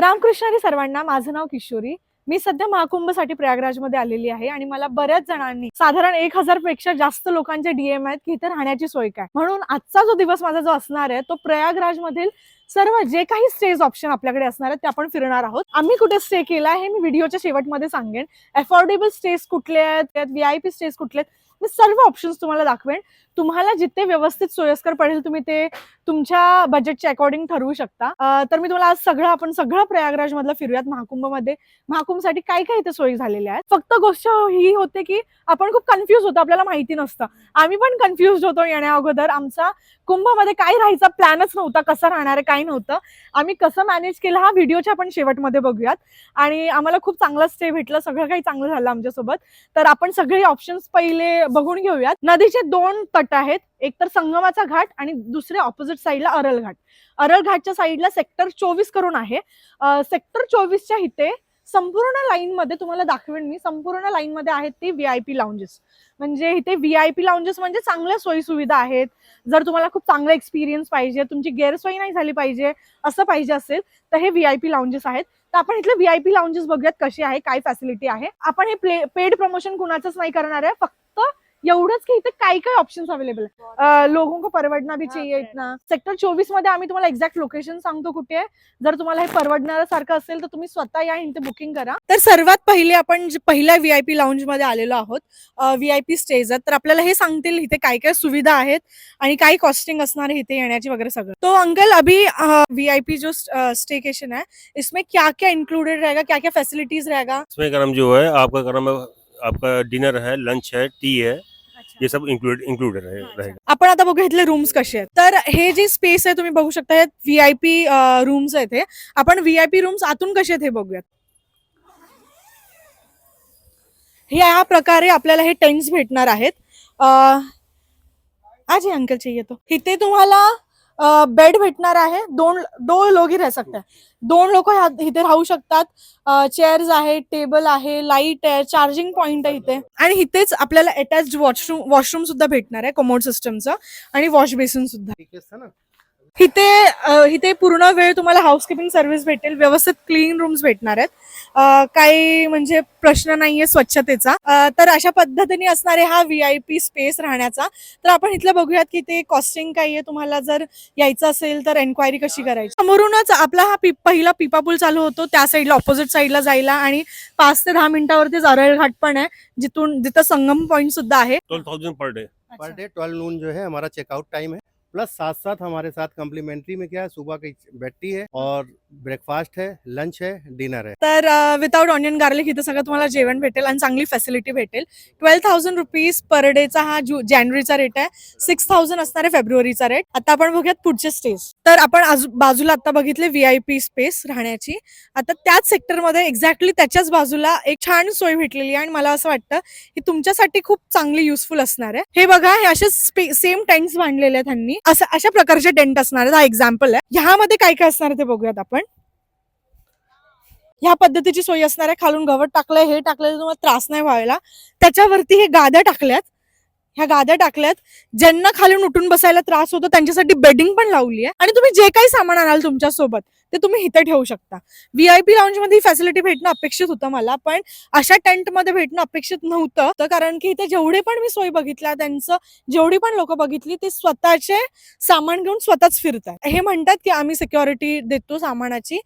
रामकृष्णारी सर्वांना माझं नाव किशोरी. मी सध्या महाकुंभसाठी प्रयागराजमध्ये आलेली आहे आणि मला बऱ्याच जणांनी साधारण एक हजारपेक्षा जास्त लोकांचे डीएम आहेत की इथे राहण्याची सोय काय. म्हणून आजचा जो दिवस माझा जो असणार आहे तो प्रयागराज मधील सर्व जे काही स्टेज ऑप्शन आपल्याकडे असणार आहेत ते आपण फिरणार आहोत. आम्ही कुठे स्टे केला हे मी व्हिडिओच्या शेवटमध्ये सांगेन. अफोर्डेबल स्टेज कुठले आहेत? व्हीआयपी स्टेज कुठले आहेत? मी सर्व ऑप्शन्स तुम्हाला दाखवेन. तुम्हाला जिथे व्यवस्थित सोयस्कर पडेल तुम्ही ते तुमच्या बजेटच्या अकॉर्डिंग ठरवू शकता. तर मी तुम्हाला आज सगळं आपण सगळं प्रयागराज मधलं फिरूयात महाकुंभमध्ये. महाकुंभसाठी काय काय इथे सोयी झालेल्या आहेत? फक्त गोष्ट ही होते की आपण खूप कन्फ्युज होतो आपल्याला माहिती नसतं. आम्ही पण कन्फ्युज होतो येण्या अगोदर. आमचा कुंभामध्ये काय राहायचा प्लॅनच नव्हता कसं राहणार आहे काय नव्हतं. आम्ही कसं मॅनेज केलं हा व्हिडिओच्या आपण शेवटमध्ये बघूयात. आणि आम्हाला खूप चांगला स्टे भेटलं सगळं काही चांगलं झालं आमच्यासोबत. तर आपण सगळे ऑप्शन्स पहिले बघून घेऊयात. नदीचे दोन तट आहेत. एक तर संगमाचा घाट आणि दुसरे ऑपोजिट साईडला अरल घाट. अरल घाटच्या साईडला सेक्टर चोवीस करून आहे. सेक्टर चोवीसच्या इथे संपूर्ण लाईनमध्ये तुम्हाला दाखवेन मी संपूर्ण लाईनमध्ये आहेत ते व्ही आय पी लाउंजेस म्हणजे इथे व्ही आय पी लाउंजेस म्हणजे चांगल्या सोयीसुविधा आहेत. जर तुम्हाला खूप चांगला एक्सपिरियन्स पाहिजे तुमची गैरसोयी नाही झाली पाहिजे असं पाहिजे असेल तर हे व्ही आय पी लाउंजेस आहेत. तर आपण इथले पी लाउंजेस बघूयात कसे आहे काय फॅसिलिटी आहे. आपण हे प्ले पेड प्रमोशन कुणाचंच नाही करणार आहे फक्त एवढंच की इथे काय काय ऑप्शन्स अवेलेबल आहे लोगों को परवडना भी चाहिए इतना. सेक्टर चोवीसमध्ये आम्ही तुम्हाला एक्झॅक्ट लोकेशन सांगतो कुठे आहे. जर तुम्हाला हे परवडणाऱ्यासारखं असेल तर तुम्ही स्वतः या इथे बुकिंग करा. तर सर्वात पहिले आपण जे पहिल्या व्हीआयपी लाउंजमध्ये आलेलो आहोत व्हीआयपी स्टेज तर आपल्याला हे सांगतील इथे काय काय सुविधा आहेत आणि काय कॉस्टिंग असणार आहे इथे येण्याची वगैरे सगळं. तो अंकल अभी वीआईपी जो स्टेकेशन है इसमें क्या क्या इंक्लूडेड रहेगा? क्या क्या फैसिलिटीज रहेगा? इसमें जो है आपका आपका डिनर है लंच है टी है ये सब इंक्लूड इंक्लूडेड रहे, रहेगा. आपण आता बघू इथले रूम्स कसे आहेत. तर हे जे स्पेस आहे तुम्ही बघू शकता हे व्हीआयपी रूम्स आहेत हे. आपण व्हीआयपी रूम्स आतून कसे आहेत हे बघूयात. ह्या प्रकारे आपल्याला हे टेंट्स भेटणार आहेत. आज हे अंकल चाहिए तो इथे तुम्हाला बेड भेटणार आहे. दोन दोन लोक ही राहू सकता दोन लोक इथे राहू शकतात. चेअर्स आहे टेबल आहे लाइट आहे चार्जिंग पॉइंट आहे इथे. आणि इथेच आपल्याला अटॅच वॉशरूम वॉशरूम सुद्धा भेटणार आहे कमोड सिस्टमचं आणि वॉश बेसिन सुद्धा. ना इथे इथे पूर्ण वेळ तुम्हाला हाऊसकीपिंग सर्व्हिस भेटेल व्यवस्थित क्लीन रूम्स भेटणार आहेत. काही म्हणजे प्रश्न नाहीये स्वच्छतेचा. तर अशा पद्धतीने असणारे हा व्ही आय पी स्पेस राहण्याचा. तर आपण इथलं बघूयात की ते कॉस्टिंग काय आहे तुम्हाला जर यायचं असेल तर एन्क्वायरी कशी करायची? समोरूनच आपला हा पि- पहिला पिपा पूल चालू होतो. त्या साईडला ऑपोजिट साईडला जायला आणि पाच ते दहा मिनिटावरतीच अरळ घाट पण आहे. जिथून जिथं संगम पॉईंट सुद्धा आहे. Twelve thousand per day per day twelve noon जो है हमारा चेकआउट टाइम है. प्लस साथ साथ हमारे साथ कॉम्प्लीमेंट्री में क्या है? सुबह की बैठती है और ब्रेकफास्ट है लंच है डिनर है। तर विदाउट ऑनियन गार्लिक इथं सगळं तुम्हाला जेवण भेटेल आणि चांगली फॅसिलिटी भेटेल. ट्वेल्व थाउजंड रुपीज पर डेचा हा जु जानेवारीचा रेट आहे. सिक्स थाउजंड असणार आहे फेब्रुवारीचा रेट आता आपण बघूयात पुढचे स्टेज तर आपण बाजूला आता बघितले व्ही आय पी स्पेस राहण्याची. आता त्याच सेक्टरमध्ये एक्झॅक्टली त्याच्याच बाजूला एक छान सोय भेटलेली आहे आणि मला असं वाटतं की तुमच्यासाठी खूप चांगली युजफुल असणार आहे. हे बघा हे असे सेम टेंट्स बांधलेले आहेत त्यांनी असं अशा प्रकारचे टेंट असणार हा एक्झाम्पल आहे. ह्यामध्ये काय काय असणार ते बघूयात आपण. ह्या पद्धतीची सोय असणार आहे. खालून गवत टाकलंय हे टाकलंय तुम्हाला त्रास नाही व्हायला. त्याच्यावरती हे गाद्या टाकल्यात. ह्या गाद्या टाकल्यात. ज्यांना खालून उठून बसायला त्रास होतो त्यांच्यासाठी बेडिंग पण लावली आहे आणि तुम्ही जे काही सामान आणाल तुमच्यासोबत ते तुम्ही इथे ठेवू शकता. व्हीआयपी लाउंजमध्ये ही फॅसिलिटी भेटणं अपेक्षित होतं मला पण अशा टेंटमध्ये भेटणं अपेक्षित नव्हतं. तर कारण की इथे जेवढे पण मी सोय बघितल्या त्यांचं जेवढी पण लोक बघितली ते स्वतःचे सामान घेऊन स्वतःच फिरतात हे म्हणतात की आम्ही सिक्युरिटी देतो सामानाची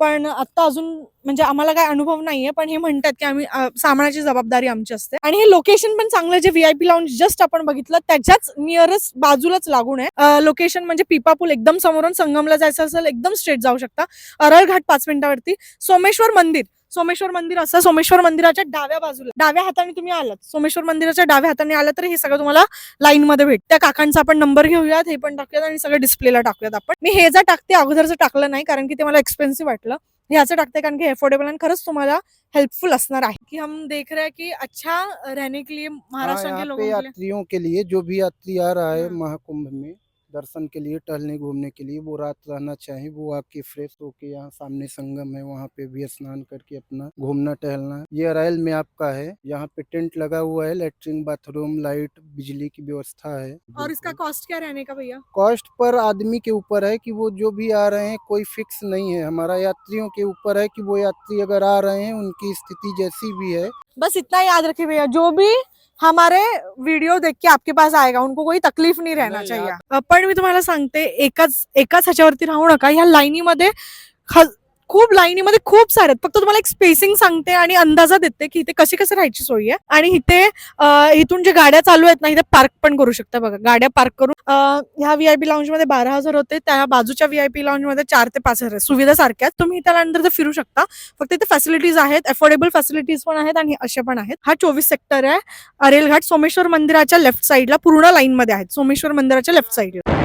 पण आता अजून म्हणजे आम्हाला काय अनुभव नाहीये पण हे म्हणतात की आम्ही सामानाची जबाबदारी आमची असते. आणि हे लोकेशन पण चांगलं जे व्हीआयपी लाउंज जस्ट आपण बघितलं त्याच्याच नियरस्ट बाजूलाच लागून आहे. लोकेशन म्हणजे पिपापूल एकदम समोरून संगमला जायचं असेल एकदम स्ट्रेट जाऊ शकतो. अरळ घाट पाच मिनिटावरती. सोमेश्वर मंदिर. सोमेश्वर मंदिर असं सोमेश्वर मंदिराच्या डाव्या बाजूला डाव्या हाताने तुम्ही आलात. सोमेश्वर मंदिराच्या डाव्या हाताने आलं तर हे सगळं तुम्हाला लाईन मध्ये भेट त्या काकांचा आपण नंबर घेऊयात हे पण टाकूयात आणि सगळं डिस्प्लेला टाकूयात आपण. मी हे जर टाकते अगोदरचं टाकलं नाही कारण की ते मला एक्सपेन्सिव्ह वाटलं. ह्याचं टाकते कारण की अफोर्डेबल आणि खरंच तुम्हाला हेल्पफुल असणार आहे. की हम देख रहे हैं की अच्छा रहने के लिए महाराष्ट्र के यहाँ लोगों पे के लिए यात्रियों के लिए जो भी यात्री आ रहा हाँ। महाकुंभ में दर्शन के लिए टहलने घूमने के लिए वो रात रहना चाहे वो आके फ्रेश होके यहाँ सामने संगम है वहाँ पे भी स्नान करके अपना घूमना टहलना। ये अराइल में आपका है यहाँ पे टेंट लगा हुआ है लेटरिन बाथरूम लाइट बिजली की व्यवस्था है। और इसका कॉस्ट क्या रहने का भैया? कॉस्ट पर आदमी के ऊपर है की वो जो भी आ रहे हैं कोई फिक्स नहीं है। हमारा यात्रियों के ऊपर है की वो यात्री अगर आ रहे हैं उनकी स्थिति जैसी भी है। बस इतना याद रखे भैया जो भी हमारे वीडियो देख के आपके पास आएगा उनको कोई तकलीफ नाही रहना चाहिए। पण मी तुम्हाला सांगते एकाच एकाच ह्याच्यावरती राहू नका ह्या लाईनीमध्ये खूप लाईनीमध्ये खूप सारे आहेत. फक्त तुम्हाला एक स्पेसिंग सांगते आणि अंदाजा देते की इथे कशी कशी राहायची सोय आहे. आणि इथे इथून जे गाड्या चालू आहेत ना इथे पार्क पण करू शकता बघा. गाड्या पार्क करून अ, ह्या व्हीआयपी लाऊंजमध्ये बारा हजार होते. त्या बाजूच्या व्हीआयपी लाऊंजमध्ये चार ते पाच हजार सुविधा सारख्या आहेत. तुम्ही त्यानंतर फिरू शकता. फक्त इथे फॅसिलिटीज आहेत. अफोर्डेबल फॅसिलिटीज पण आहेत आणि अशा पण आहेत. हा चोवीस सेक्टर आहे. अरेल घाट सोमेश्वर मंदिराच्या लेफ्ट साईडला पूर्ण लाईन मध्ये आहेत. सोमेश्वर मंदिराच्या लेफ्ट साईडला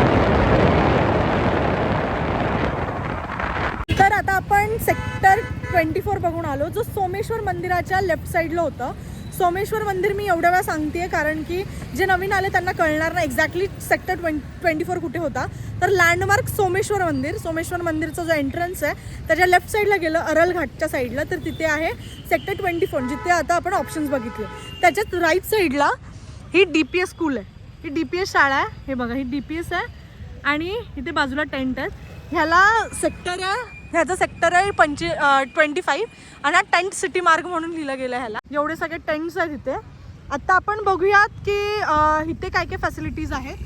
तर आता आपण सेक्टर ट्वेंटी फोर बघून आलो जो सोमेश्वर मंदिराच्या लेफ्ट साईडला होतं. सोमेश्वर मंदिर मी एवढ्या वेळा सांगते कारण की जे नवीन आले त्यांना कळणार नाही एक्झॅक्टली सेक्टर ट्वें ट्वेंटी फोर कुठे होता. तर लँडमार्क सोमेश्वर मंदिर सोमेश्वर मंदिरचा जो एंट्रन्स आहे त्याच्या लेफ्ट साईडला गेलं अरल घाटच्या साईडला तर तिथे आहे सेक्टर ट्वेंटी फोर जिथे आता आपण ऑप्शन्स बघितले. त्याच्यात राईट साईडला ही डी पी एस स्कूल आहे. ही डी पी एस शाळा आहे. हे बघा ही डी पी एस आहे. आणि इथे बाजूला टेंट आहे ह्याला सेक्टर आहे. ह्याचं सेक्टर आहे पंचे ट्वेंटी फाईव्ह आणि हा टेंट सिटी मार्ग म्हणून लिहिलं गेलं ह्याला. एवढे सगळे टेंट्स आहेत इथे. आता आपण बघूयात की इथे काय काय फॅसिलिटीज आहेत.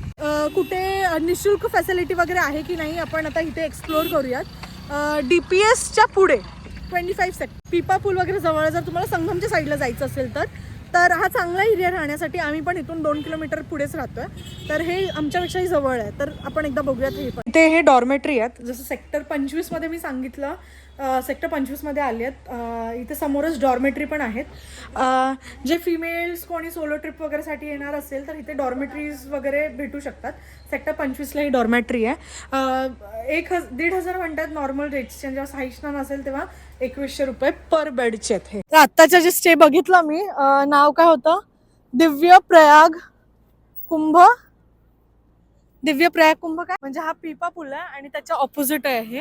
कुठे निशुल्क फॅसिलिटी वगैरे आहे की नाही आपण आता इथे एक्सप्लोअर करूयात. डी पी एसच्या पुढे ट्वेंटी फाईव्ह सेक्ट पिपा पूल वगैरे जवळ जर तुम्हाला संगमच्या साईडला जायचं असेल तर तर हा चांगला एरिया राहण्यासाठी आम्ही पण इथून दोन किलोमीटर पुढेच राहतोय. तर हे आमच्यापेक्षाही जवळ आहे. तर आपण एकदा बघूयात हे पण. ते हे डॉर्मेटरी आहेत. जसं सेक्टर पंचवीसमध्ये मी सांगितलं सेक्टर पंचवीसमध्ये आले आहेत. इथे समोरच डॉर्मेटरी पण आहेत. जे फिमेल्स कोणी सोलो ट्रिप वगैरेसाठी येणार असेल तर इथे डॉर्मेटरीज वगैरे भेटू शकतात. सेक्टर पंचवीसला ही डॉर्मेटरी आहे. एक हज दीड हजार म्हणतात नॉर्मल रेट्सचे जेव्हा साई स्नान असेल तेव्हा एकवीसशे रुपये पर बेडचे आहेत हे. तर आत्ताच्या जे स्टे बघितला मी नाव काय होतं? दिव्य प्रयाग कुंभ. दिव्य प्रयाग कुंभ काय? म्हणजे हा पिपा पुल आहे आणि त्याच्या ऑपोजिट आहे हे.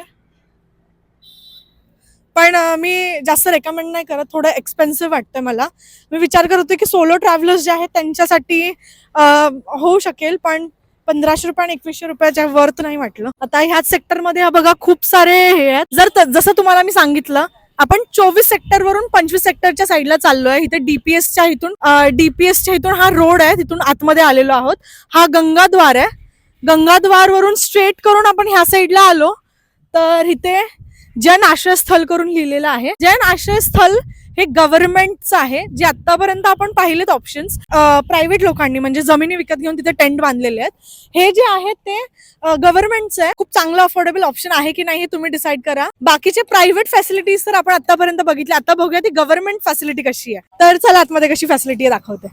पण मी जास्त रेकमेंड नाही करत. थोडं एक्सपेन्सिव्ह वाटतं मला. मी विचार करत होते की सोलो ट्रॅव्हलर्स जे आहेत त्यांच्यासाठी होऊ शकेल पण पंधराशे रुपये आणि एकवीसशे रुपयाच्या वर्थ नाही वाटलं. आता ह्याच सेक्टरमध्ये हा बघा खूप सारे हे आहेत. जर जसं तुम्हाला मी सांगितलं आपण चोवीस सेक्टर वरून पंचवीस सेक्टरच्या साईडला चाललोय. इथे डीपीएसच्या इथून डीपीएसच्या इथून हा रोड आहे. तिथून आतमध्ये आलेलो आहोत. हा गंगाद्वार आहे. गंगाद्वारवरून स्ट्रेट करून आपण ह्या साईडला आलो. तर इथे जन आश्रयस्थल करून लिहिलेलं आहे. जन आश्रयस्थल हे गव्हर्नमेंटचं आहे. जे आतापर्यंत आपण पाहिलेत ऑप्शन्स प्रायव्हेट लोकांनी म्हणजे जमिनी विकत घेऊन तिथे टेंट बांधलेले आहेत. हे जे आहेत ते गव्हर्नमेंटचं आहे. खूप चांगलं अफोर्डेबल ऑप्शन आहे की नाही हे तुम्ही डिसाईड करा. बाकीचे प्रायव्हेट फॅसिलिटीज तर आपण आतापर्यंत बघितले. आता बघूया ती गव्हर्नमेंट फॅसिलिटी कशी आहे. तर चला आतमध्ये कशी फॅसिलिटी दाखवते.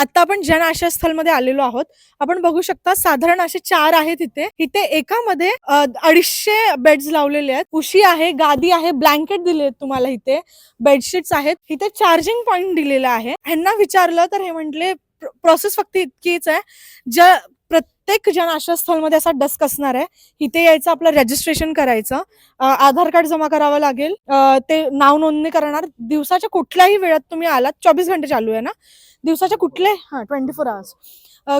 आता आपण जन आश्रयस्थलमध्ये आलेलो आहोत आपण बघू शकता साधारण असे चार आहेत इथे. इथे एकामध्ये अडीचशे बेड्स लावलेले आहेत. उशी आहे गादी आहे ब्लँकेट दिले आहेत तुम्हाला इथे. बेडशीट्स आहेत. इथे चार्जिंग पॉईंट दिलेला आहे. ह्यांना विचारलं तर हे म्हटले प्रोसेस फक्त इतकीच आहे. ज्या प्रत्येक जन आश्रयस्थळमध्ये असा डस्क असणार आहे. इथे यायचं आपलं रजिस्ट्रेशन करायचं. आधार कार्ड जमा करावं लागेल. ते नाव नोंदणी करणार. दिवसाच्या कुठल्याही वेळात तुम्ही आलात. चोवीस घंटे चालू आहे ना. दिवसाच्या कुठल्याही हा ट्वेंटी फोर आवर्स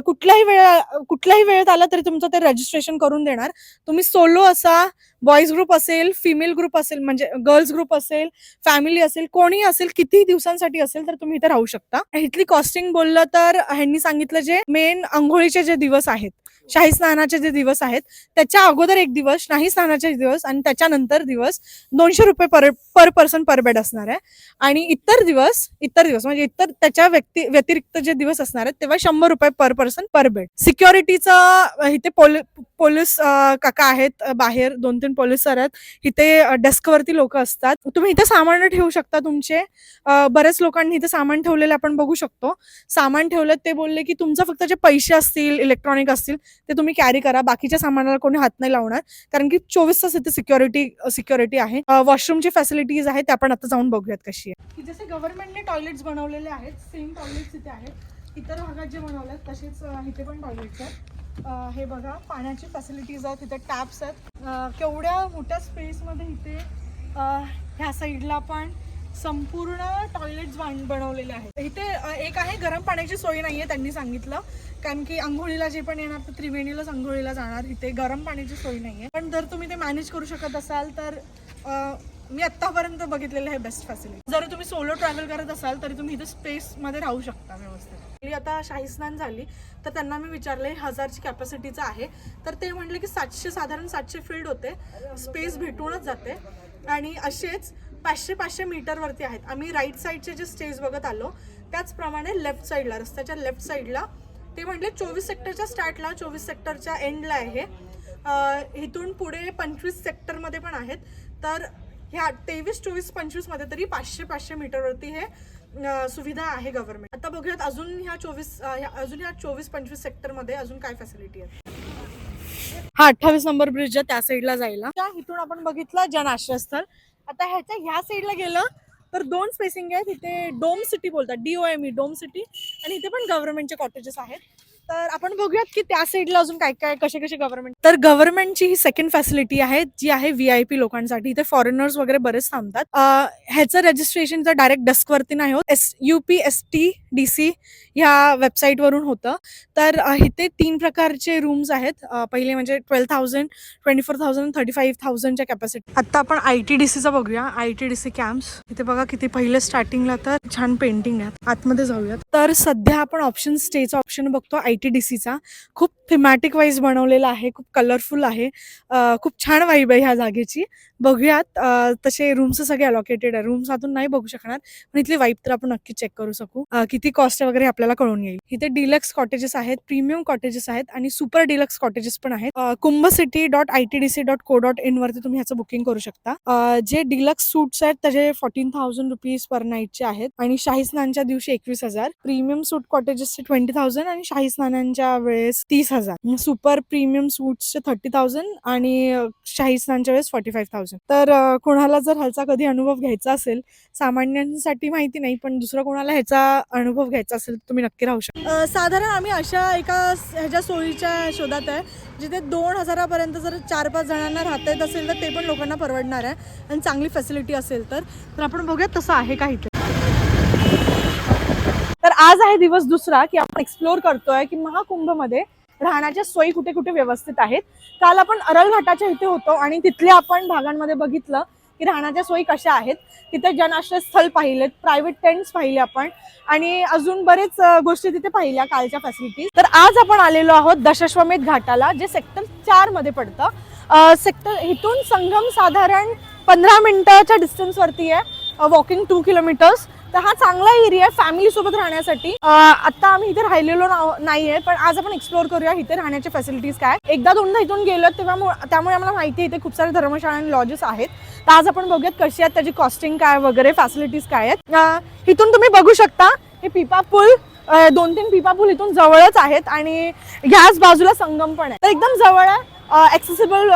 कुठल्याही वेळा कुठल्याही वेळेत आला तरी तुमचं ते रजिस्ट्रेशन करून देणार. तुम्ही सोलो असा बॉईज ग्रुप असेल फिमेल ग्रुप असेल म्हणजे गर्ल्स ग्रुप असेल फॅमिली असेल कोणी असेल किती दिवसांसाठी असेल तर तुम्ही इथे राहू शकता. इथली कॉस्टिंग बोललं तर ह्यांनी सांगितलं जे मेन आंघोळीचे जे दिवस आहेत शाही स्नानाचे जे दिवस आहेत त्याच्या अगोदर एक दिवस शाही स्नानाचे दिवस आणि त्याच्यानंतर दिवस दोनशे रुपये पर पर पर्सन पर बेड असणार आहे. आणि इतर दिवस इतर दिवस म्हणजे इतर त्याच्या व्यक्ती व्यतिरिक्त जे दिवस असणार आहेत तेव्हा शंभर रुपये पर पर्सन पर बेड सिक्युरिटीचा इथे पोल- पोलीस काका आहेत बाहेर दोन तीन पोलीस सर आहेत. इथे डेस्कवरती लोक असतात. तुम्ही इथे सामान ठेवू शकता तुमचे. बऱ्याच लोकांनी इथे सामान ठेवलेले आपण बघू शकतो. सामान ठेवलं ते बोलले की तुमचं फक्त जे पैसे असतील इलेक्ट्रॉनिक असतील ते तुम्ही कॅरी करा. बाकीच्या सामानाला कोणी हात नाही लावणार. कारण की चोवीस तास इथे सिक्युरिटी सिक्युरिटी आहे. वॉशरूमची फॅसिलिटीज आहेत त्या आपण आता जाऊन बघूयात कशी आहे. जसे गव्हर्नमेंटने टॉयलेट्स बनवलेले आहेत सेम टॉयलेट्स इथे आहेत. इतर भागात जे बनवले आहेत तसेच इथे पण टॉयलेट्स आहेत. हे बघा पाण्याची फॅसिलिटीज आहेत इथे टॅप्स आहेत. केवढ्या मोठ्या स्पेसमध्ये इथे ह्या साईडला पण संपूर्ण टॉयलेट्स बनवलेले आहेत. इथे एक आहे गरम पाण्याची सोय नाही आहे त्यांनी सांगितलं. कारण की आंघोळीला जे पण येणार तर त्रिवेणीलाच आंघोळीला जाणार. इथे गरम पाण्याची सोय नाही आहे पण जर तुम्ही ते मॅनेज करू शकत असाल तर मी आत्तापर्यंत बघितलेलं आहे बेस्ट फॅसिलिटी जर तुम्ही सोलो ट्रॅव्हल करत असाल तरी तुम्ही इथे स्पेसमध्ये राहू शकता व्यवस्थित. आपली आता शाही स्नान झाली तर त्यांना मी विचारले हजारची कॅपॅसिटीचं आहे. तर ते म्हटले की सातशे साधारण सातशे फील्ड होते. स्पेस भेटूनच जाते. आणि असेच पाचशे पाचशे मीटरवरती आहेत. आम्ही राईट साईडचे जे स्टेज बघत आलो त्याचप्रमाणे लेफ्ट साईडला रस्त्याच्या लेफ्ट साईडला ते म्हटले चोवीस सेक्टरच्या स्टार्टला चोवीस सेक्टरच्या एंडला आहे. इथून पुढे पंचवीस सेक्टरमध्ये पण आहेत. तर ह्या तेवीस चोवीस पंचवीसमध्ये तरी पाचशे पाचशे मीटरवरती हे सुविधा आहे गव्हर्नमेंट आता बघूयात अजून ह्या चोवीस अजून ह्या चोवीस पंचवीस सेक्टरमध्ये अजून काय फॅसिलिटी आहे हा अठ्ठावीस नंबर ब्रिजच्या त्या साईडला जायला. त्या इथून आपण बघितलं जन आश्रयस्थळ आता ह्याच्या ह्या साईडला गेलं तर दोन स्पेसिंग आहेत. इथे डोम सिटी बोलतात D O M dome city. आणि इथे पण गव्हर्नमेंटचे कॉटेजेस आहेत. तर आपण बघूयात की त्या साईडला अजून काय काय कसे कसे गव्हर्नमेंट तर गव्हर्नमेंटची ही सेकंड फॅसिलिटी आहे जी आहे व्ही आय पी लोकांसाठी. इथे फॉरेनर्स वगैरे बरेच थांबतात. ह्याचं रजिस्ट्रेशन तर डायरेक्ट डेस्कवरती नाही होत. S U P S T D C ह्या वेबसाईटवरून होतं. तर इथे तीन प्रकारचे रूम्स आहेत. पहिले म्हणजे twelve thousand twenty four thousand thirty five थाउजंडच्या capacity आता आपण आय टी डी सीचा बघूया. I T D C camps इथे बघा किती पहिले स्टार्टिंगला तर छान पेंटिंग आहे. आतमध्ये जाऊयात. तर सध्या आपण ऑप्शन स्टेचा ऑप्शन बघतो. आय टी डी सीचा खूप थिमॅटिक वाईज बनवलेला आहे खूप कलरफुल आहे. खूप छान वाईब आहे ह्या जागेची. बघूयात तसे रूम्स सगळे अलॉकेटेड आहे. रूम्स आतून नाही बघू शकणार पण इथली वाईब तर आपण नक्की चेक करू शकू. किती कॉस्ट वगैरे आपल्याला कळून येईल. इथे डिलक्स कॉटेजेस आहेत प्रीमियम कॉटेजेस आहेत आणि सुपर डिलक्स कॉटेजेस पण आहेत. Kumbh city dot I T D C dot co dot in वरती तुम्ही ह्याचं बुकिंग करू शकता. जे डिलक्स सूट्स आहेत त्याचे फोर्टीन थाउजंड रुपीज पर नाईटचे आहेत. आणि शाही स्नानच्या दिवशी एकवीस हजार. प्रीमियम सूट कॉटेजेसचे ट्वेंटी थाउजंड आणि शाही स्नानांच्या वेळेस तीस हजार. सुपर प्रीमियम सूट्सचे थर्टी थाउजंड आणि शाही स्नानच्या वेळेस फोर्टी फाईव्ह थाउजंड तर कोणाला जर ह्याचा कधी अनुभव घ्यायचा असेल सामान्यांसाठी माहिती नाही पण दुसरं कोणाला ह्याचा अनुभव घ्यायचा असेल तर तुम्ही नक्की राहू शकता. साधारण आम्ही अशा एका ह्याच्या सोयीच्या शोधात आहे जिथे दोन हजारापर्यंत जर चार पाच जणांना राहता येत असेल तर ते पण लोकांना परवडणार आहे. आणि चांगली फॅसिलिटी असेल तर. तर आपण बघूयात तसं आहे का इथे. तर आज आहे दिवस दुसरा की आपण एक्सप्लोर करतोय की महाकुंभमध्ये राहण्याच्या सोयी कुठे कुठे व्यवस्थित आहेत. काल आपण अरल घाटाच्या इथे होतो आणि तिथल्या आपण भागांमध्ये बघितलं की राहण्याच्या सोयी कशा आहेत. तिथे जनाश्रय स्थळ पाहिलेत प्रायव्हेट टेंट्स पाहिले आपण आणि अजून बरेच गोष्टी तिथे पाहिल्या कालच्या फॅसिलिटी तर आज आपण आलेलो आहोत दशश्वमेध घाटाला जे सेक्टर चारमध्ये पडतं. सेक्टर इथून संगम साधारण पंधरा मिनिटाच्या डिस्टन्सवरती आहे. वॉकिंग टू किलोमीटर्स तर हा चांगला एरिया आहे फॅमिली सोबत राहण्यासाठी. आता आम्ही इथे राहिलेलो नाव- नाहीये पण आज आपण एक्सप्लोर करूया इथे राहण्याच्या फॅसिलिटीज काय एकदा दोनदा इथून गेलो तेव्हा त्यामुळे आम्हाला माहिती आहे इथे खूप सारे धर्मशाळा आणि लॉजेस आहेत. तर आज आपण बघूयात कशी आहेत त्याची कॉस्टिंग काय वगैरे फॅसिलिटीज काय आहेत. इथून तुम्ही बघू शकता हे पिपा पूल दोन तीन पिपा पूल इथून जवळच आहेत आणि ह्याच बाजूला संगम पण आहे. तर एकदम जवळ आहे. ॲक्सेसिबल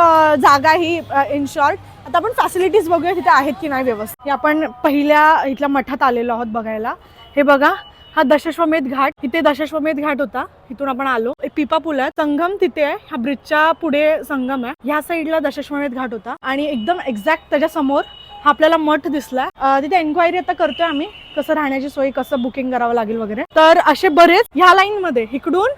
जागा ही इन शॉर्ट आता आपण फॅसिलिटीज बघूया तिथे आहेत की नाही व्यवस्थित. आपण पहिल्या इथल्या मठात आलेलो आहोत बघायला. हे बघा हा दशश्वमेध घाट. इथे दशश्वमेध घाट होता. इथून आपण आलो. एक पिपा पूल आहे. संगम तिथे आहे. ह्या ब्रिजच्या पुढे संगम आहे. ह्या साईडला दशश्वमेध घाट होता. आणि एकदम एक्झॅक्ट त्याच्यासमोर हा आपल्याला मठ दिसला तिथे एन्क्वायरी आता करतोय आम्ही. कसं राहण्याची सोय कसं बुकिंग करावं लागेल वगैरे. तर असे बरेच ह्या लाईन मध्ये इकडून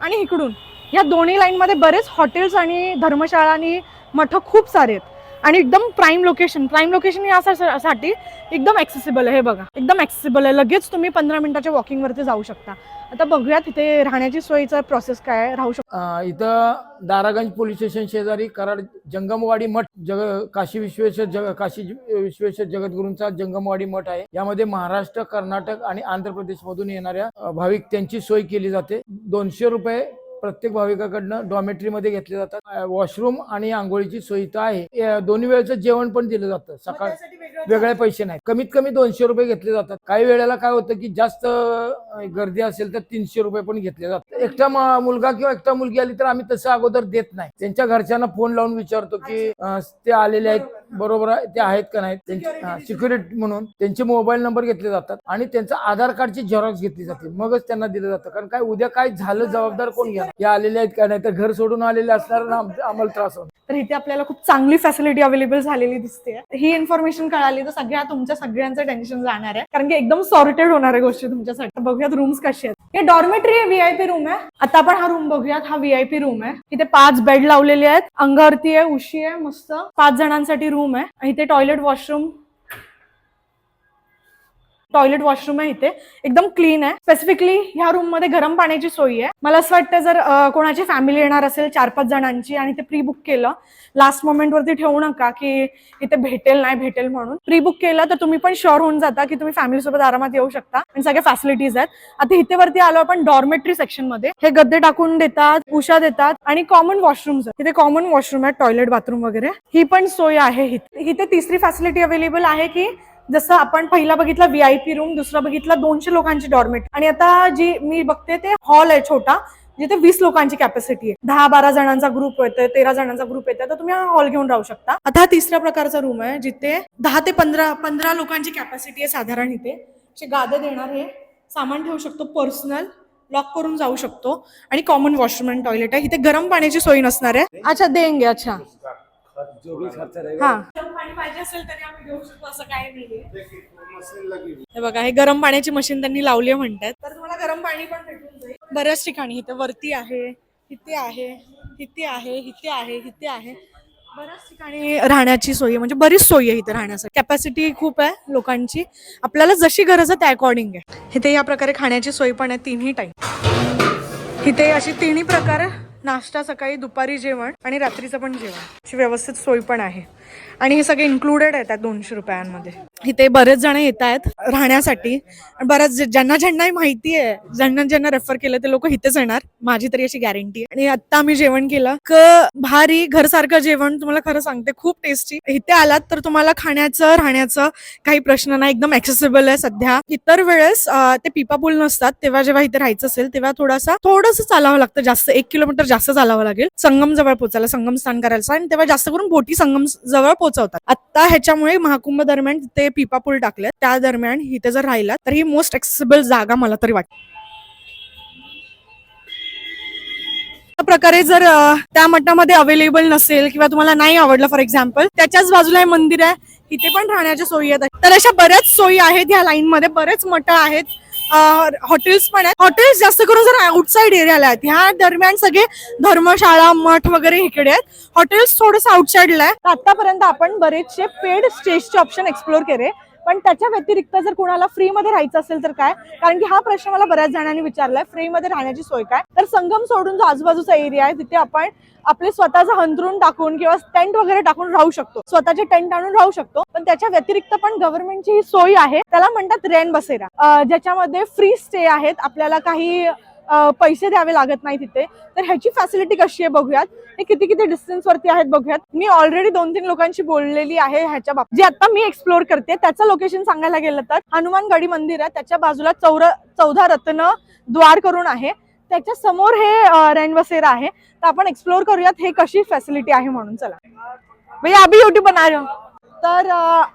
आणि इकडून या दोन्ही लाईन मध्ये बरेच हॉटेल्स आणि धर्मशाळा आणि मठ खूप सारे आहेत. आणि एकदम प्राईम लोकेशन प्राईम लोकेशन यासाठी एकदम ॲक्सेसिबल आहे हे बघा. एकदम ॲक्सेसिबल आहे. लगेच तुम्ही पंधरा मिनिटाच्या वॉकिंग वरती जाऊ शकता. आता बघूया तिथे राहण्याची सोयीचा प्रोसेस काय राहू शकतो इथं दारागंज पोलीस स्टेशन शेजारी कराड जंगमवाडी मठ जग काशी विश्वेश्वर जग काशी विश्वेश्वर जगद्गुरूंचा जंगमवाडी मठ आहे. यामध्ये महाराष्ट्र कर्नाटक आणि आंध्र प्रदेश मधून येणाऱ्या भाविक त्यांची सोय केली जाते. दोनशे रुपये प्रत्येक भाविकाकडनं डॉमेट्री मध्ये घेतले जातात. वॉशरूम आणि आंघोळीची सोय इथं आहे. दोन्ही वेळेचं जेवण पण दिलं जातं. सकाळ वेगळे पैसे नाहीत. कमीत कमी दोनशे रुपये घेतले जातात. काही वेळेला काय होतं की जास्त गर्दी असेल तर तीनशे रुपये पण घेतले जातात. एकटा मुलगा किंवा एकटा मुलगी आली तर आम्ही तसं अगोदर देत नाही. त्यांच्या घरच्यांना फोन लावून विचारतो की ते आलेले आहेत. बरोबर आहे ते आहेत का नाहीत सिक्युरिटी म्हणून त्यांचे मोबाईल नंबर घेतले जातात आणि त्यांचं आधार कार्डची झेरॉक्स घेतली जाते. मगच त्यांना दिलं जातं. कारण काय उद्या काय झालं जबाबदार कोण घ्या या आलेले आहेत का नाही? तर घर सोडून आलेले असणार ना आम- आम्हाला त्रास तर इथे आपल्याला खूप चांगली फॅसिलिटी अवेलेबल झालेली दिसते. ही इन्फॉर्मेशन कळाली तर सगळ्या तुमच्या सगळ्यांचं टेन्शन जाणार आहे. कारण की एकदम सॉर्टेड होणार आहे गोष्टी तुमच्यासाठी. बघूयात रूम्स कसे आहेत. हे डॉर्मेटरी आहे व्हीआयपी रूम आहे. आता आपण हा रूम बघूयात. हा व्हीआयपी रूम आहे. इथे पाच बेड लावलेले आहेत. अंगावरती आहे उशी आहे मस्त. पाच जणांसाठी रूम आहे आणि इथे टॉयलेट वॉशरूम टॉयलेट वॉशरूम आहे इथे. एकदम क्लीन आहे. स्पेसिफिकली ह्या रूममध्ये गरम पाण्याची सोय आहे. मला असं वाटतं जर कोणाची फॅमिली येणार असेल चार पाच जणांची आणि ते प्री बुक केलं लास्ट मोमेंट वरती ठेवू नका की इथे भेटेल नाही भेटेल म्हणून. प्री बुक केलं तर तुम्ही पण शुअर होऊन जाता की तुम्ही फॅमिली सोबत आरामात येऊ शकता. आणि सगळ्या फॅसिलिटीज आहेत. आता इथे वरती आलो आपण डॉर्मेटरी सेक्शनमध्ये. हे गद्दे टाकून देतात उषा देतात आणि कॉमन वॉशरूम्स इथे कॉमन वॉशरूम आहेत टॉयलेट बाथरूम वगैरे. ही पण सोय आहे इथे. तिसरी फॅसिलिटी अवेलेबल आहे की जसं आपण पहिला बघितला व्हीआयपी रूम दुसरा बघितला दोनशे लोकांची डॉर्मेट आणि आता जी मी बघते ते हॉल आहे छोटा जिथे वीस लोकांची कॅपॅसिटी आहे. दहा बारा जणांचा ग्रुप येतोय तेरा जणांचा ग्रुप येतोय तर तुम्ही हा हॉल घेऊन राहू शकता. आता हा तिसऱ्या प्रकारचा रूम आहे जिथे दहा ते पंधरा पंधरा लोकांची कॅपॅसिटी आहे साधारण इथे. असे गादे देणार हे सामान ठेवू शकतो पर्सनल लॉक करून जाऊ शकतो. आणि कॉमन वॉशरूम अँड टॉयलेट आहे. इथे गरम पाण्याची सोय नसणार आहे. अच्छा देंगे अच्छा. हा. गरम पाणी पाहिजे असेल तरी आम्ही घेऊ शकतो असं काही नाहीये. हे बघा हे गरम पाण्याची मशीन त्यांनी लावली आहे म्हणतात. तर तुम्हाला गरम पाणी पण भेटून जाईल. बऱ्याच ठिकाणी इथे वरती आहे इथे आहे इथे आहे इथे आहे इथे आहे. बऱ्याच ठिकाणी राहण्याची सोय आहे म्हणजे बरीच सोय आहे इथे राहण्यासाठी. कॅपॅसिटी खूप आहे लोकांची. आपल्याला जशी गरज आहे त्या अकॉर्डिंग आहे. इथे या प्रकारे खाण्याची सोय पण आहे तिन्ही टाइम इथे अशी तिन्ही प्रकार नाश्ता सकाळी दुपारी जेवण आणि रात्रीचं पण जेवण. व्यवस्थित सोय पण आहे. आणि हे सगळे इन्क्लुडेड आहेत त्या दोनशे रुपयांमध्ये. इथे बरेच जण येत आहेत राहण्यासाठी. बऱ्याच ज्यांना ज्यांना माहिती आहे ज्यांना ज्यांना रेफर केलं ते लोक इथेच येणार. माझी तरी अशी गॅरंटी आहे. आणि आता आम्ही जेवण केलं. क भारी घरसारखं जेवण तुम्हाला खरं सांगते खूप टेस्टी इथे आलात तर तुम्हाला खाण्याचं राहण्याचं काही प्रश्न नाही. एकदम ऍक्सेसिबल आहे सध्या. इतर वेळेस ते पिपा पूल नसतात. तेव्हा जेव्हा इथे राहायचं असेल तेव्हा थोडासा थोडस चालावं लागतं. जास्त एक किलोमीटर जास्त चालावं लागेल. संगम जवळ पोचायला संगम स्नान करायचं आणि तेव्हा जास्त करून बोटी संगम जवळ पोहोचवतात. आता ह्याच्यामुळे महाकुंभ दरम्यान ते पिपा पूल टाकले त्या दरम्यान इथे जर राहिला तर ही मोस्ट एक्सेसिबल जागा मला तरी वाटते प्रकारे जर त्या मठामध्ये अवेलेबल नसेल किंवा तुम्हाला नाही आवडलं फॉर एक्झाम्पल त्याच्याच बाजूला हे मंदिर आहे. इथे पण राहण्याच्या सोयी आहेत. तर अशा बऱ्याच सोयी आहेत ह्या लाईन मध्ये. बरेच मठ आहेत. हॉटेल्स पण आहेत. हॉटेल्स जास्त करून जर आउटसाइड एरियाला आहेत. ह्या दरम्यान सगळे धर्मशाळा मठ वगैरे इकडे आहेत. हॉटेल्स थोडस आउटसाईडला आहे आतापर्यंत आपण बरेचसे पेड स्टेजचे ऑप्शन एक्सप्लोर केले. पण त्याच्या व्यतिरिक्त जर कुणाला फ्री मध्ये राहायचं असेल तर काय? कारण की हा प्रश्न मला बऱ्याच जणांनी विचारलाय फ्री मध्ये राहण्याची सोय काय? तर संगम सोडून जो आजूबाजूचा एरिया आहे तिथे आपण आपले स्वतःचं हंतरून टाकून किंवा टेंट वगैरे टाकून राहू शकतो. स्वतःचे टेंट आणून राहू शकतो. पण त्याच्या व्यतिरिक्त पण गव्हर्नमेंटची ही सोय आहे. त्याला म्हणतात रेन बसेरा. ज्याच्यामध्ये फ्री स्टे आहेत आपल्याला काही पैसे द्यावे लागत नाही तिथे. तर ह्याची फॅसिलिटी कशी आहे बघूयात. हे किती किती डिस्टन्स वरती आहेत बघूयात. मी ऑलरेडी दोन तीन लोकांशी बोललेली आहे ह्याच्या बाबतीत. जे आता मी एक्सप्लोर करते त्याचं लोकेशन सांगायला गेलं तर हनुमान गडी मंदिर आहे. त्याच्या बाजूला चौरा चौदा रत्न द्वार करून आहे. त्याच्यासमोर हे रेनबसेरा आहे. तर आपण एक्सप्लोर करूयात हे कशी फॅसिलिटी आहे म्हणून. चला. म्हणजे आम्ही युट्यूब बना तर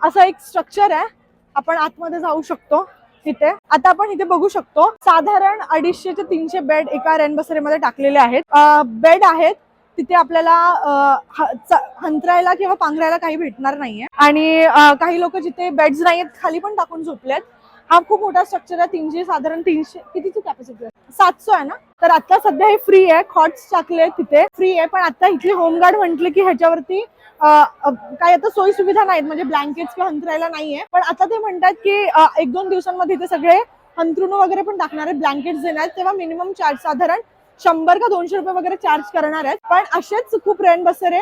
असं एक स्ट्रक्चर आहे. आपण आतमध्ये जाऊ शकतो तिथे आता आपण इथे बघू शकतो साधारण अडीचशे ते तीनशे बेड एका रेनबसरीमध्ये टाकलेले आहेत. बेड आहेत तिथे आपल्याला हंतरायला किंवा पांघरायला काही भेटणार नाहीये. आणि काही लोक जिथे बेड्स नाहीयेत खाली पण टाकून झोपलेत. हा खूप मोठा स्ट्रक्चर आहे. तीनशे साधारण तीनशे कितीची कॅपॅसिटी आहे? सातशे आहे ना? तर आता सध्या हे फ्री आहे. खॉट्स टाकले तिथे. फ्री आहे. पण आता इथली होमगार्ड म्हटले की ह्याच्यावरती काय काही आता सोयी सुविधा नाहीत म्हणजे ब्लँकेट्स किंवा हंतरायला नाहीये. पण आता ते म्हणतात की एक दोन दिवसांमध्ये इथे सगळे अंतरुण वगैरे पण टाकणार आहेत. ब्लँकेट्स देणार तेव्हा मिनिमम चार्ज साधारण शंभर का दोनशे रुपये वगैरे चार्ज करणार आहेत. पण असेच खूप रेन बसेरे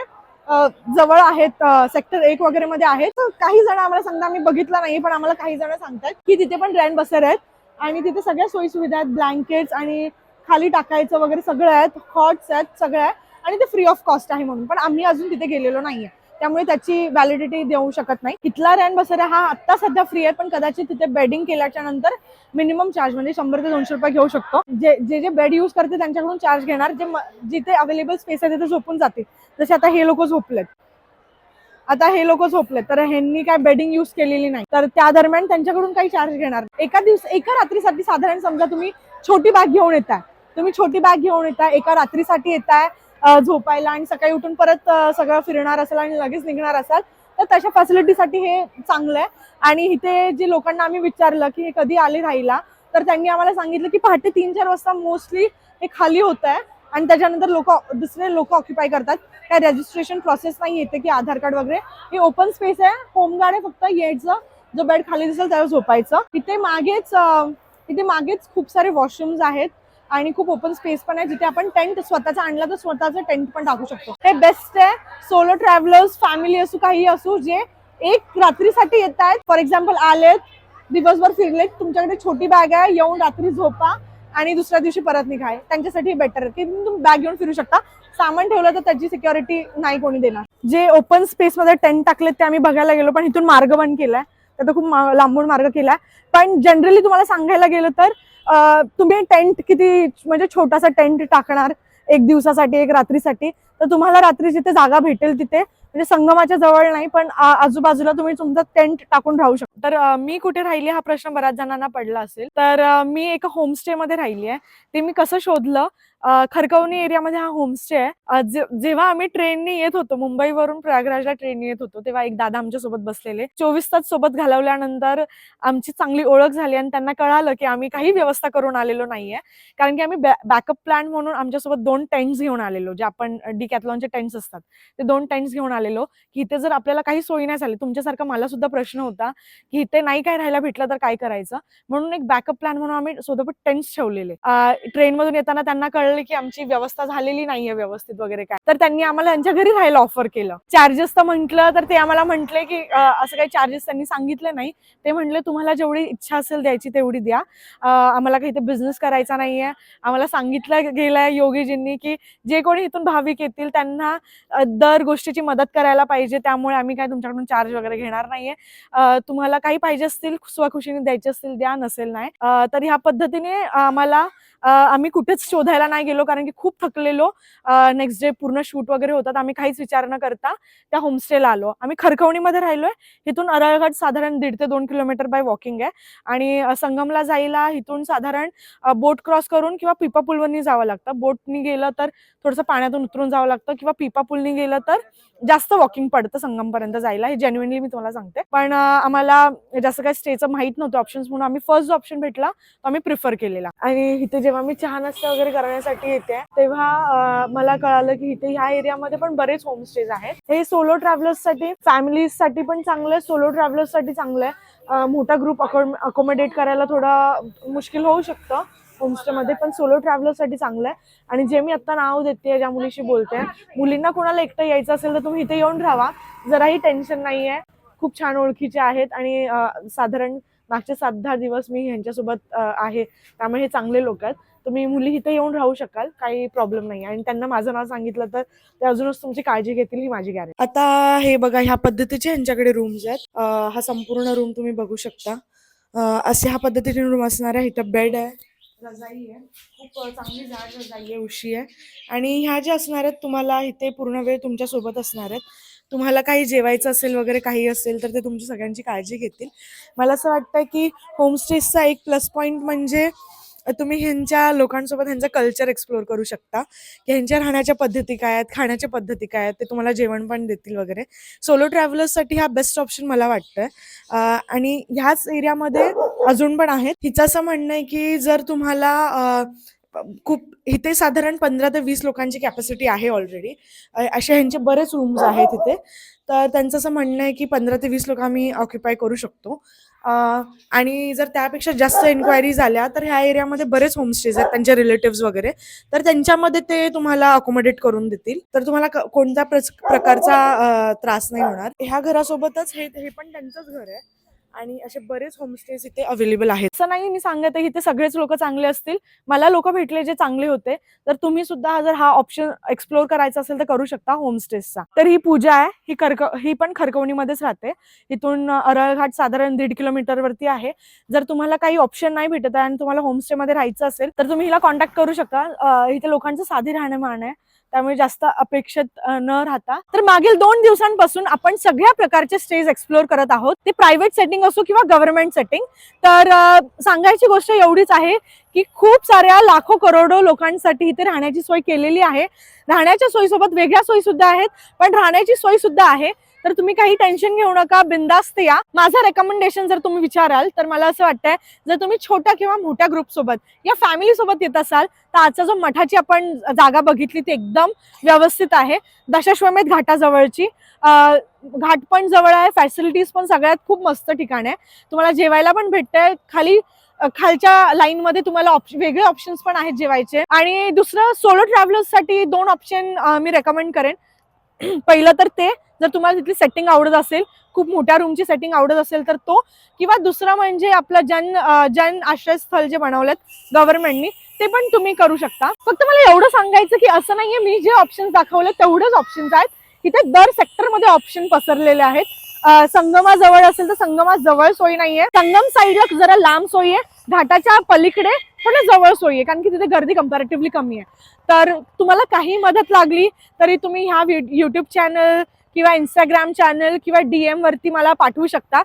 जवळ आहेत सेक्टर एक वगैरे मध्ये आहेत. काही जण आम्हाला सांगतात आम्ही बघितलं नाही पण आम्हाला काही जण सांगतात की तिथे पण रेन बसेर आहेत. आणि तिथे सगळ्या सोयी सुविधा आहेत ब्लँकेट्स आणि खाली टाकायचं वगैरे सगळं आहेत हॉट्स आहेत सगळं आहे. आणि ते फ्री ऑफ कॉस्ट आहे म्हणून. पण आम्ही अजून तिथे गेलेलो नाहीये. त्यामुळे त्याची व्हॅलिडिटी देऊ शकत नाही. इथला रॅन बसरा हा आता सध्या फ्री आहे पण कदाचित तिथे बेडिंग केल्याच्यानंतर मिनिमम चार्ज म्हणजे शंभर ते दोनशे रुपये घेऊ शकतो. जे जे जे बेड यूज करते त्यांच्याकडून चार्ज घेणार जे जिथे अवेलेबल स्पेस आहे तिथे झोपून जाते जसे आता हे लोक झोपलेत. आता हे लोक झोपले तर ह्यांनी काय बेडिंग युज केलेली नाही. तर त्या दरम्यान त्यांच्याकडून काही चार्ज घेणार एका दिवस एका रात्रीसाठी साधारण समजा तुम्ही छोटी बॅग घेऊन येताय. तुम्ही छोटी बॅग घेऊन येताय एका रात्रीसाठी येताय झोपायला आणि सकाळी उठून परत सगळं फिरणार असाल आणि लगेच निघणार असाल तर तशा फॅसिलिटीसाठी हे चांगलं आहे. आणि इथे जे लोकांना आम्ही विचारलं की हे कधी आले राहिला तर त्यांनी आम्हाला सांगितलं की पहाटे तीन चार वाजता मोस्टली हे खाली होत आहे. आणि त्याच्यानंतर लोक दुसरे लोक ऑक्युपाय करतात. काय रजिस्ट्रेशन प्रोसेस नाही येते की आधार कार्ड वगैरे. हे ओपन स्पेस आहे. होमगार्ड आहे फक्त. यायचं. जो बेड खाली दिसेल त्यावर झोपायचं. इथे मागेच इथे मागेच खूप सारे वॉशरूम्स आहेत. आणि खूप ओपन स्पेस पण आहे. जिथे आपण टेंट स्वतःचा आणला तर स्वतःचा टेंट पण टाकू शकतो. हे बेस्ट आहे. सोलो ट्रॅव्हलर्स फॅमिली असू काही असू जे एक रात्रीसाठी येत आहेत फॉर एक्झाम्पल आलेत दिवसभर फिरलेत तुमच्याकडे छोटी बॅग आहे येऊन रात्री झोपा आणि दुसऱ्या दिवशी परत निघाय त्यांच्यासाठी बेटर की तुम्ही बॅग घेऊन फिरू शकता. सामान ठेवलं तर त्याची सिक्युरिटी नाही कोणी देणार. जे ओपन स्पेस मध्ये टेंट टाकलेत ते आम्ही बघायला गेलो पण इथून मार्ग बंद केलाय. त्याचा खूप लांबून मार्ग केलाय. पण जनरली तुम्हाला सांगायला गेलं तर तुम्ही टेंट किती म्हणजे छोटासा टेंट टाकणार एक दिवसासाठी एक रात्रीसाठी. तर तुम्हाला रात्री जिथे जागा भेटेल तिथे म्हणजे संगमाच्या जवळ नाही पण आजूबाजूला तुम्ही तुमचा टेंट टाकून राहू शकता. तर मी कुठे राहिली हा प्रश्न बऱ्याच जणांना पडला असेल. तर मी एका होमस्टे मध्ये राहिली आहे. ते मी कसं शोधलं? खरकवणी एरियामध्ये हा होमस्टे आहे. जेव्हा आम्ही ट्रेनने येत होतो मुंबईवरून प्रयागराजला ट्रेन येत होतो तेव्हा एक दादा आमच्यासोबत बसलेले. चोवीस तास सोबत घालवल्यानंतर आमची चांगली ओळख झाली आणि त्यांना कळालं की आम्ही काही व्यवस्था करून आलेलो नाहीये. कारण की आम्ही बॅकअप प्लॅन म्हणून आमच्यासोबत दोन टेंट्स घेऊन आलेलो जे आपण डिकॅथलॉनचे टेंट्स असतात. ते दोन टेंट्स घेऊन आलेलो. की इथे जर आपल्याला काही सोयी नाही झाली तुमच्यासारखा मला सुद्धा प्रश्न होता की इथे नाही काय राहायला भेटलं तर काय करायचं? म्हणून एक बॅकअप प्लॅन म्हणून आम्ही सोबत टेंट्स ठेवलेले. ट्रेन मधून येताना त्यांना कळलं की आमची व्यवस्था झालेली नाहीये व्यवस्थित वगैरे काय. तर त्यांनी आम्हाला त्यांच्या घरी राहायला ऑफर केलं. चार्जेस तर म्हटलं तर ते आम्हाला म्हटले की असं काही चार्जेस त्यांनी सांगितले नाही. ते म्हटले तुम्हाला जेवढी इच्छा असेल द्यायची तेवढी द्या. आम्हाला काही ते बिझनेस करायचा नाहीये. आम्हाला सांगितलं गेलंय योगीजींनी की जे कोणी इथून भाविक येतील त्यांना दर गोष्टीची मदत करायला पाहिजे. त्यामुळे आम्ही काय तुमच्याकडून चार्ज वगैरे घेणार नाहीये. तुम्हाला काही पाहिजे असतील स्वखुशीने द्यायचे असतील द्या नसेल नाही. तर ह्या पद्धतीने आम्हाला आम्ही कुठेच शोधायला नाही गेलो कारण की खूप थकलेलो. नेक्स्ट डे पूर्ण शूट वगैरे होतात. आम्ही काहीच विचार न करता त्या होमस्टेला आलो. आम्ही खरखवणीमध्ये राहिलोय. इथून अरळघाट साधारण दीड ते दोन किलोमीटर बाय वॉकिंग आहे. आणि संगमला जायला इथून साधारण बोट क्रॉस करून किंवा पिपा पुलवरनी जावं लागतं. बोटनी गेलं तर थोडंसं पाण्यातून उतरून जावं लागतं किंवा पिपा पुलनी गेलं तर जास्त वॉकिंग पडतं संगमपर्यंत जायला. हे जेन्युनली मी तुम्हाला सांगते. पण आम्हाला जास्त काही स्टेचं माहीत नव्हतं ऑप्शन्स म्हणून आम्ही फर्स्ट जो ऑप्शन भेटला तो आम्ही प्रिफर केलेला. आणि इथे जेव्हा मी चहा नाश्ता वगैरे करण्यासाठी येते तेव्हा मला कळालं की इथे ह्या एरियामध्ये पण बरेच होमस्टेज आहेत. हे सोलो ट्रॅव्हलर्ससाठी साठी पण चांगलं आहे सोलो ट्रॅव्हलर्ससाठी चांगलं आहे. मोठा ग्रुप अकोमोडेट करायला थोडं मुश्किल होऊ शकतं. होमस्टेमध्ये पण सोलो ट्रॅव्हलरसाठी चांगलं आहे. आणि जे मी आता नाव देते ज्या मुलीशी बोलते मुलींना कोणाला एकटं यायचं असेल तर तुम्ही इथे येऊन राहा. जराही टेन्शन नाही आहे खूप छान ओळखीचे आहेत आणि साधारण मागचे सात दहा दिवस मी ह्यांच्यासोबत आहे. त्यामुळे हे चांगले लोक आहेत. तुम्ही मुली इथे येऊन राहू शकाल. काही प्रॉब्लेम नाही. आणि त्यांना माझं नाव सांगितलं तर ते अजूनच तुमची काळजी घेतील ही माझी गॅरंटी आता हे बघा ह्या पद्धतीचे यांच्याकडे रूम्स आहेत. हा संपूर्ण रूम तुम्ही बघू शकता. असे ह्या पद्धतीचे रूम असणार आहे. इथं बेड आहे रजाई आहे. खूप चांगली जाड रजाई आहे उशी आहे. आणि ह्या ज्या असणार आहेत तुम्हाला इथे पूर्ण वेळ तुमच्यासोबत असणार आहेत. तुम्हाला काही जेवायचं असेल वगैरे काही असेल तर ते तुमची सगळ्यांची काळजी घेतील. मला असं वाटतं की होमस्टेजचा एक प्लस पॉईंट म्हणजे तुम्ही ह्यांच्या लोकांसोबत ह्यांचं कल्चर एक्सप्लोअर करू शकता. की ह्यांच्या राहण्याच्या पद्धती काय आहेत खाण्याच्या पद्धती काय आहेत ते तुम्हाला जेवण पण देतील वगैरे. सोलो ट्रॅव्हलर्ससाठी हा बेस्ट ऑप्शन मला वाटतंय. आणि ह्याच एरियामध्ये अजून पण आहेत. हिचं असं म्हणणं आहे की जर तुम्हाला खूप इथे साधारण पंधरा ते वीस लोकांची कॅपॅसिटी आहे ऑलरेडी असे ह्यांचे बरेच रूम्स आहेत इथे. तर त्यांचं असं म्हणणं आहे की पंधरा ते वीस लोक आम्ही ऑक्युपाय करू शकतो. आणि जर त्यापेक्षा जास्त इन्क्वायरीज आल्या तर ह्या एरियामध्ये बरेच होमस्टेज आहेत त्यांचे रिलेटिव्ह वगैरे. तर त्यांच्यामध्ये ते तुम्हाला अकोमोडेट करून देतील. तर तुम्हाला कोणत्या प्रकारचा त्रास नाही होणार. ह्या घरासोबतच हे हे पण त्यांचंच घर आहे. आणि असे बरेच होमस्टेज इथे अवेलेबल आहेत. असं नाही मी सांगत आहे इथे सगळेच लोक चांगले असतील. मला लोक भेटले जे चांगले होते. तर तुम्ही सुद्धा जर हा ऑप्शन एक्सप्लोर करायचा असेल तर करू शकता होमस्टेजचा तर ही पूजा आहे ही कर्क ही पण खरकवणीमध्येच राहते. इथून अरळघाट साधारण दीड किलोमीटर वरती आहे. जर तुम्हाला काही ऑप्शन नाही भेटत आहे आणि तुम्हाला होमस्टे मध्ये राहायचं असेल तर तुम्ही हिला कॉन्टॅक्ट करू शकता. इथे लोकांचं साधी राहणं आहे. त्यामुळे जास्त अपेक्षित न राहता. तर मागील दोन दिवसांपासून आपण सगळ्या प्रकारचे स्टेज एक्सप्लोअर करत आहोत. ते प्रायव्हेट सेटिंग असो किंवा गव्हर्नमेंट सेटिंग. तर सांगायची गोष्ट एवढीच आहे की खूप साऱ्या लाखो करोडो लोकांसाठी इथे राहण्याची सोय केलेली आहे. राहण्याच्या सोयीसोबत वेगळ्या सोयी सुद्धा आहेत पण राहण्याची सोय सुद्धा आहे. तर तुम्ही काही टेन्शन घेऊ नका बिंदास्त या. माझं रेकमेंडेशन जर तुम्ही विचाराल तर मला असं वाटतंय जर तुम्ही छोट्या किंवा मोठ्या ग्रुप सोबत या फॅमिली सोबत येत असाल तर आजचा जो मठाची आपण जागा बघितली ती एकदम व्यवस्थित आहे. दशाश्वमेध घाटाजवळची. घाट पण जवळ आहे फॅसिलिटीज पण सगळ्यात खूप मस्त ठिकाण आहे. तुम्हाला जेवायला पण भेटतंय. खाली खालच्या लाईन मध्ये तुम्हाला ऑप्शन वेगळे ऑप्शन्स पण आहेत जेवायचे. आणि दुसरं सोलो ट्रॅव्हलर्ससाठी दोन ऑप्शन मी रेकमेंड करेन. पहिलं तर ते जर तुम्हाला तिथली सेटिंग आवडत असेल खूप मोठ्या रूमची सेटिंग आवडत असेल तर तो. किंवा दुसरं म्हणजे आपलं जन जन आश्रयस्थळ जे बनवलेत गव्हर्नमेंटनी ते पण तुम्ही करू शकता. फक्त मला एवढं सांगायचं की असं नाहीये मी जे ऑप्शन्स दाखवले तेवढेच ऑप्शन्स आहेत. इथे दर सेक्टरमध्ये ऑप्शन पसरलेले आहेत. संगमाजवळ असेल तर संगमा जवळ नाहीये. संगम साईडला जरा लांब सोयी आहे. घाटाच्या पलीकडे पण जवळ सोयी आहे कारण की तिथे गर्दी कम्पॅरेटिव्हली कमी आहे. तर तुम्हाला काही मदत लागली तरी तुम्ही ह्या युट्यूब चॅनल किंवा इंस्टाग्राम चॅनल किंवा डीएम वरती मला पाठवू शकता.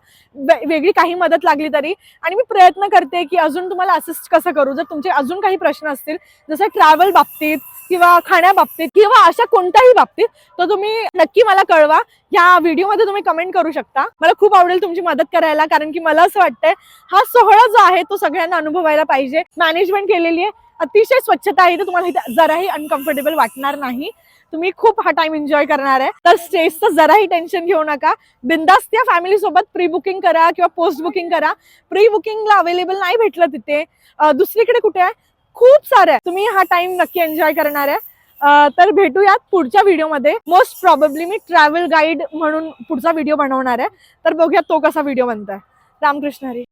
वेगळी काही मदत लागली तरी. आणि मी प्रयत्न करते की अजून तुम्हाला असिस्ट कसं करू? जर तुमचे अजून काही प्रश्न असतील जसं ट्रॅव्हल बाबतीत किंवा खाण्याबाबतीत किंवा अशा कोणत्याही बाबतीत तर तुम्ही नक्की मला कळवा. या व्हिडिओमध्ये तुम्ही कमेंट करू शकता. मला खूप आवडेल तुमची मदत करायला कारण की मला असं वाटतंय हा सोहळा जो आहे तो सगळ्यांना अनुभवायला पाहिजे. मॅनेजमेंट केलेली आहे. अतिशय स्वच्छता आहे. तर तुम्हाला जराही अनकम्फर्टेबल वाटणार नाही. तुम्ही खूप हा टाइम एन्जॉय करणार आहे. तर स्टेजचं जराही टेन्शन घेऊ नका. बिंदास्त या फॅमिली सोबत प्री बुकिंग करा किंवा पोस्ट बुकिंग करा. प्री बुकिंगला अवेलेबल नाही भेटलं तिथे. दुसरीकडे कुठे आहे? खूप सारे आहे. तुम्ही हा टाइम नक्की एन्जॉय करणार आहे. तर भेटूयात पुढच्या व्हिडिओमध्ये मोस्ट प्रॉबेबली मी ट्रॅव्हल गाईड म्हणून पुढचा व्हिडिओ बनवणार आहे. तर बघूया तो कसा व्हिडिओ बनताय. रामकृष्ण हरी.